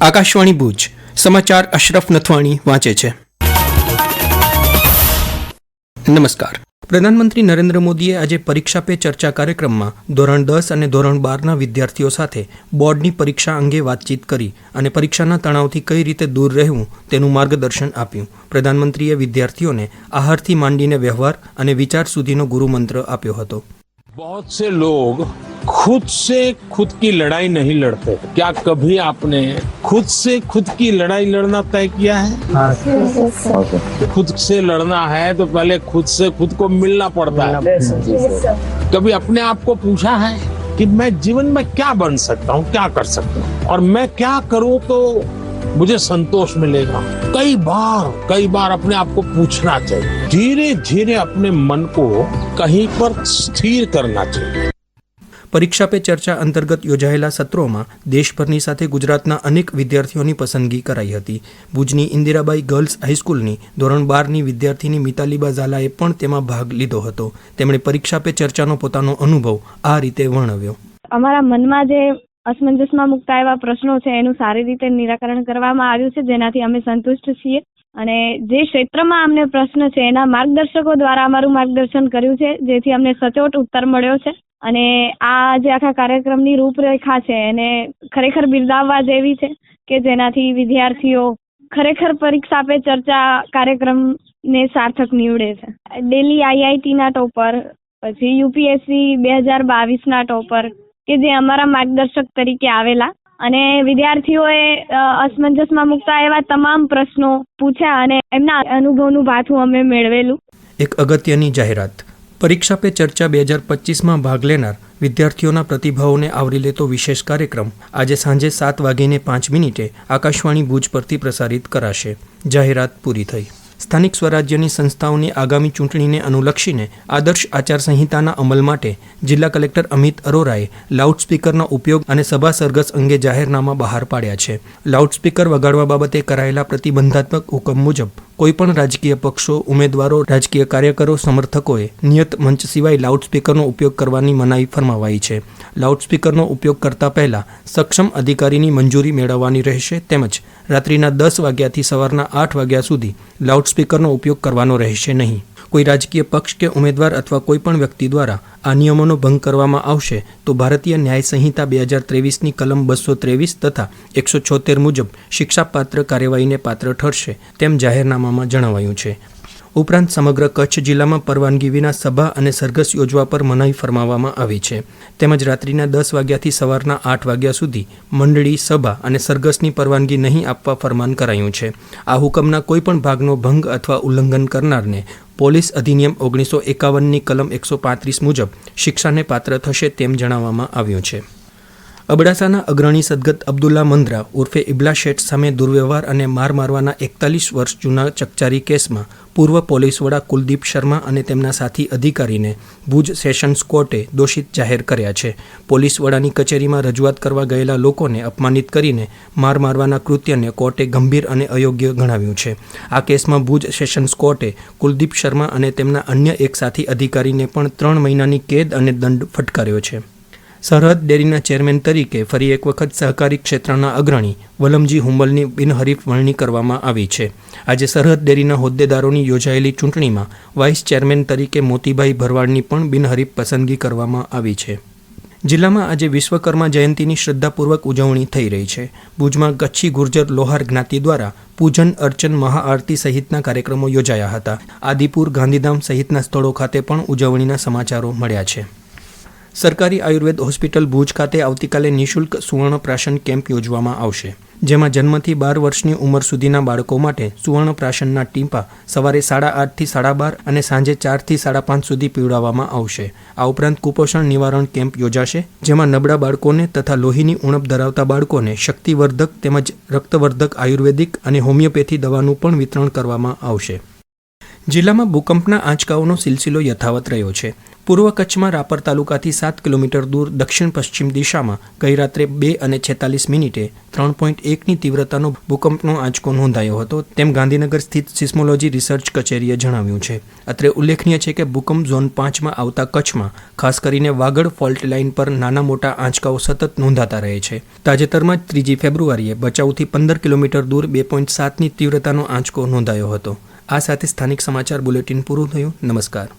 આકાશવાણી ભુજ સમાચાર અશરફ નથવાણી વાંચે છે નમસ્કાર પ્રધાનમંત્રી નરેન્દ્ર મોદીએ આજે પરીક્ષા પે ચર્ચા કાર્યક્રમમાં ધોરણ દસ અને ધોરણ બારના વિદ્યાર્થીઓ સાથે બોર્ડની પરીક્ષા અંગે વાતચીત કરી અને પરીક્ષાના તણાવથી કઈ રીતે દૂર રહેવું તેનું માર્ગદર્શન આપ્યું પ્રધાનમંત્રીએ વિદ્યાર્થીઓને આહારથી માંડીને વ્યવહાર અને વિચાર સુધીનો ગુરુમંત્ર આપ્યો હતો बहुत से लोग खुद से खुद की लड़ाई नहीं लड़ते क्या कभी आपने खुद से खुद की लड़ाई लड़ना तय किया है? खुद से लड़ना है तो पहले खुद से खुद को मिलना पड़ता है। कभी अपने आप को पूछा है कि मैं जीवन में क्या बन सकता हूँ क्या कर सकता हूँ? और मैं क्या करूँ तो मुझे संतोष मिलेगा? कई बार कई बार अपने आप को पूछना चाहिए। धीरे धीरे अपने मन को कहीं पर स्थिर करना चाहिए। પરીક્ષા પે ચર્ચા અંતર્ગત યોજાયેલા સત્રોમાં દેશભરની સાથે ગુજરાતના અનેક વિદ્યાર્થીઓની પસંદગી કરાઈ હતી. ભુજની ઇન્દિરાબાઈ ગર્લ્સ હાઈસ્કૂલની ધોરણ બારની વિદ્યાર્થીની મિતાલીબા ઝાલાએ પણ તેમાં ભાગ લીધો હતો. તેમણે પરીક્ષા પે ચર્ચાનો પોતાનો અનુભવ આ રીતે વર્ણવ્યો. અમારા મનમાં જે અસમંજસમાં મુકતા એવા પ્રશ્નો છે, એનું સારી રીતે નિરાકરણ કરવામાં આવ્યું છે, જેનાથી અમે સંતુષ્ટ છીએ. અને જે ક્ષેત્રમાં અમને પ્રશ્ન છે, એના માર્ગદર્શકો દ્વારા અમારું માર્ગદર્શન કર્યું છે, જેથી અમને સચોટ ઉત્તર મળ્યો છે. અને આ જે આખા કાર્યક્રમની રૂપરેખા છે એને ખરેખર બિરદાવવા જેવી છે કે જેનાથી વિદ્યાર્થીઓ ખરેખર પરીક્ષા પે ચર્ચા કાર્યક્રમને સાર્થક નીવડે છે. ડેલી આઈઆઈટીના ટોપર પછી યુપીએસસી બે હજાર બાવીસના ટોપર કે જે અમારા માર્ગદર્શક તરીકે આવેલા. અને વિદ્યાર્થીઓએ અસમંજસમાં મૂકતા એવા તમામ પ્રશ્નો પૂછ્યા અને એમના અનુભવનું ભાથું અમે મેળવેલું. એક અગત્યની જાહેરાત. પરીક્ષા પે ચર્ચા બે હજાર પચીસમાં ભાગ લેનાર વિદ્યાર્થીઓના પ્રતિભાવોને આવરી લેતો વિશેષ કાર્યક્રમ આજે સાંજે સાત વાગીને પાંચ મિનિટે આકાશવાણી ભુજ પરથી પ્રસારિત કરાશે. જાહેરાત પૂરી થઈ. સ્થાનિક સ્વરાજ્યની સંસ્થાઓની આગામી ચૂંટણીને અનુલક્ષીને આદર્શ આચારસંહિતાના અમલ માટે જિલ્લા કલેક્ટર અમિત અરોરાએ લાઉડસ્પીકરનો ઉપયોગ અને સભા સરઘસ અંગે જાહેરનામા બહાર પાડ્યા છે. લાઉડસ્પીકર વગાડવા બાબતે કરાયેલા પ્રતિબંધાત્મક હુકમ મુજબ કોઈપણ રાજકીય પક્ષો, ઉમેદવારો, રાજકીય કાર્યકરો, સમર્થકોએ નિયત મંચ સિવાય લાઉડસ્પીકરનો ઉપયોગ કરવાની મનાઈ ફરમાવાઈ છે. લાઉડસ્પીકરનો ઉપયોગ કરતા પહેલા સક્ષમ અધિકારીની મંજૂરી મેળવવાની રહેશે તેમજ રાત્રિના દસ વાગ્યાથી સવારના આઠ વાગ્યા સુધી લાઉડસ્પીકરનો ઉપયોગ કરવાનો રહેશે નહીં. કોઈ રાજકીય પક્ષ કે ઉમેદવાર અથવા કોઈપણ વ્યક્તિ દ્વારા આ નિયમોનો ભંગ કરવામાં આવશે, તો ભારતીય ન્યાય સંહિતા બે હજાર ત્રેવીસની કલમ બસો ત્રેવીસ તથા એકસો છોતેર મુજબ શિક્ષાપાત્ર કાર્યવાહીને પાત્ર ઠરશે, તેમ જાહેરનામામાં જણાવાયું છે. ઉપરાંત સમગ્ર કચ્છ જિલ્લામાં પરવાનગી વિના સભા અને સરઘસ યોજવા પર મનાઈ ફરમાવવામાં આવી છે. તેમજ રાત્રિના દસ વાગ્યાથી સવારના આઠ વાગ્યા સુધી મંડળી, સભા અને સરઘસની પરવાનગી નહીં આપવા ફરમાન કરાયું છે. આ હુકમના કોઈપણ ભાગનો ભંગ અથવા ઉલ્લંઘન કરનારને પોલીસ અધિનિયમ ઓગણીસો એકાવનની કલમ એકસો પાંત્રીસ મુજબ શિક્ષાને પાત્ર થશે તેમ જણાવવામાં આવ્યું છે. અબડાસાના અગ્રણી સદગત અબ્દુલ્લા મંદ્રા ઉર્ફે ઇબલા શેઠ સામે દુર્વ્યવહાર અને માર મારવાના એકતાલીસ વર્ષ જૂના ચકચારી કેસમાં પૂર્વ પોલીસ વડા કુલદીપ શર્મા અને તેમના સાથી અધિકારીને ભુજ સેશન્સ કોર્ટે દોષિત જાહેર કર્યા છે. પોલીસ વડાની કચેરીમાં રજૂઆત કરવા ગયેલા લોકોને અપમાનિત કરીને માર મારવાના કૃત્યને કોર્ટે ગંભીર અને અયોગ્ય ગણાવ્યું છે. આ કેસમાં ભુજ સેશન્સ કોર્ટે કુલદીપ શર્મા અને તેમના અન્ય એક સાથી અધિકારીને પણ ત્રણ મહિનાની કેદ અને દંડ ફટકાર્યો છે. સરહદ ડેરીના ચેરમેન તરીકે ફરી એક વખત સહકારી ક્ષેત્રના અગ્રણી વલમજી હુંબલની બિનહરીફ વરણી કરવામાં આવી છે. આજે સરહદ ડેરીના હોદ્દેદારોની યોજાયેલી ચૂંટણીમાં વાઇસ ચેરમેન તરીકે મોતીભાઈ ભરવાડની પણ બિનહરીફ પસંદગી કરવામાં આવી છે. જિલ્લામાં આજે વિશ્વકર્મા જયંતિની શ્રદ્ધાપૂર્વક ઉજવણી થઈ રહી છે. ભુજમાં કચ્છી ગુર્જર લોહાર જ્ઞાતિ દ્વારા પૂજન અર્ચન મહાઆરતી સહિતના કાર્યક્રમો યોજાયા હતા. આદિપુર ગાંધીધામ સહિતના સ્થળો ખાતે પણ ઉજવણીના સમાચારો મળ્યા છે. સરકારી આયુર્વેદ હોસ્પિટલ ભુજ ખાતે આવતીકાલે નિઃશુલ્ક સુવર્ણપ્રાશન કેમ્પ યોજવામાં આવશે. જેમાં જન્મથી બાર વર્ષની ઉંમર સુધીના બાળકો માટે સુવર્ણપ્રાશનના ટીપા સવારે સાડા આઠથી સાડા બાર અને સાંજે ચારથી સાડા પાંચ સુધી પીવડાવવામાં આવશે. આ ઉપરાંત કુપોષણ નિવારણ કેમ્પ યોજાશે, જેમાં નબળા બાળકોને તથા લોહીની ઉણપ ધરાવતા બાળકોને શક્તિવર્ધક તેમજ રક્તવર્ધક આયુર્વેદિક અને હોમિયોપેથી દવાનું પણ વિતરણ કરવામાં આવશે. જિલ્લામાં ભૂકંપના આંચકાઓનો સિલસિલો યથાવત રહ્યો છે. પૂર્વ કચ્છમાં રાપર તાલુકાથી સાત કિલોમીટર દૂર દક્ષિણ પશ્ચિમ દિશામાં ગઈ રાત્રે બે અને છેતાલીસ મિનિટે ત્રણ પોઈન્ટ એકની તીવ્રતાનો ભૂકંપનો આંચકો નોંધાયો હતો, તેમ ગાંધીનગર સ્થિત સિસ્મોલોજી રિસર્ચ કચેરીએ જણાવ્યું છે. અત્રે ઉલ્લેખનીય છે કે ભૂકંપ ઝોન પાંચમાં આવતા કચ્છમાં, ખાસ કરીને વાગડ ફોલ્ટ લાઇન પર નાના મોટા આંચકાઓ સતત નોંધાતા રહે છે. તાજેતરમાં ત્રીજી ફેબ્રુઆરીએ ભચાઉથી પંદર કિલોમીટર દૂર બે પોઈન્ટ સાતની તીવ્રતાનો આંચકો નોંધાયો હતો. આ સાથે સ્થાનિક સમાચાર બુલેટિન પૂરું થયું. નમસ્કાર.